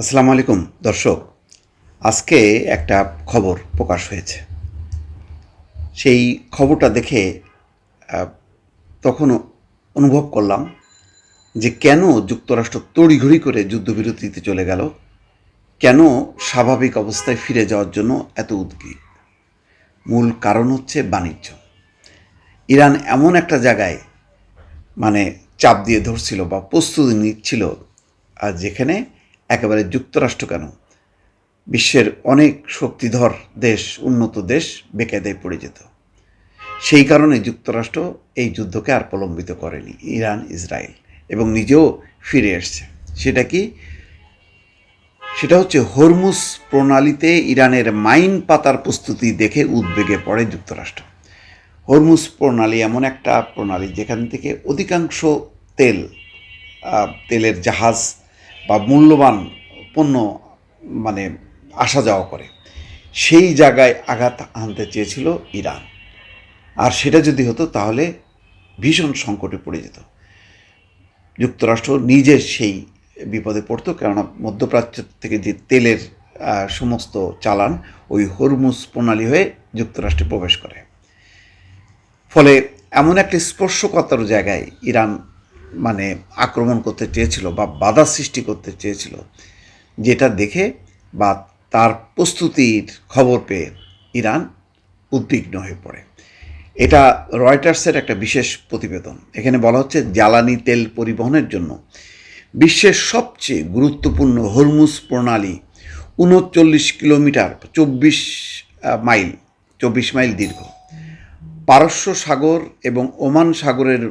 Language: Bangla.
আসসালামু আলাইকুম, দর্শক। আজকে একটা খবর প্রকাশ হয়েছে। সেই খবরটা দেখে তখন অনুভব করলাম যে কেন যুক্তরাষ্ট্র তড়িঘড়ি করে যুদ্ধবিরতিতে চলে গেল, কেন স্বাভাবিক অবস্থায় ফিরে যাওয়ার জন্য এত উদ্গ্রীব। মূল কারণ হচ্ছে বাণিজ্য। ইরান এমন একটা জায়গায় মানে চাপ দিয়ে ধরছিল বা প্রস্তুতি নিচ্ছিল আর যেখানে একেবারে যুক্তরাষ্ট্র কেন? বিশ্বের অনেক শক্তিধর দেশ, উন্নত দেশ বেকায়দায় পড়ে যেত। সেই কারণে যুক্তরাষ্ট্র এই যুদ্ধকে আর প্রলম্বিত করেনি, ইরান, ইসরায়েল, এবং নিজেও ফিরে এসছে। সেটা কি? সেটা হচ্ছে হরমুজ প্রণালীতে ইরানের মাইন পাতার প্রস্তুতি দেখে উদ্বেগে পড়ে যুক্তরাষ্ট্র। হরমুজ প্রণালী এমন একটা প্রণালী যেখান থেকে অধিকাংশ তেল তেলের জাহাজ বা মূল্যবান পণ্য মানে আসা যাওয়া করে, সেই জায়গায় আঘাত আনতে চেয়েছিল ইরান। আর সেটা যদি হতো, তাহলে ভীষণ সংকটে পড়ে যেত। যুক্তরাষ্ট্র নিজে সেই বিপদে পড়তো, কেননা মধ্যপ্রাচ্য থেকে যে তেলের সমস্ত চালান, ওই হরমুজ প্রণালী হয়ে যুক্তরাষ্ট্রে প্রবেশ করে। ফলে এমন একটি স্পর্শকতার জায়গায় ইরান মানে আক্রমণ করতে চেয়েছিল বা বাধা সৃষ্টি করতে চেয়েছিল, যেটা দেখে বা তার প্রস্তুতির খবর পেয়ে ইরান উদ্বিগ্ন হয়ে পড়ে। এটা রয়টার্সের একটা বিশেষ প্রতিবেদন। এখানে বলা হচ্ছে জ্বালানি তেল পরিবহনের জন্য বিশ্বের সবচেয়ে গুরুত্বপূর্ণ হরমুজ প্রণালী উনচল্লিশ কিলোমিটার, চব্বিশ মাইল চব্বিশ মাইল দীর্ঘ। পারস্য সাগর এবং ওমান সাগরের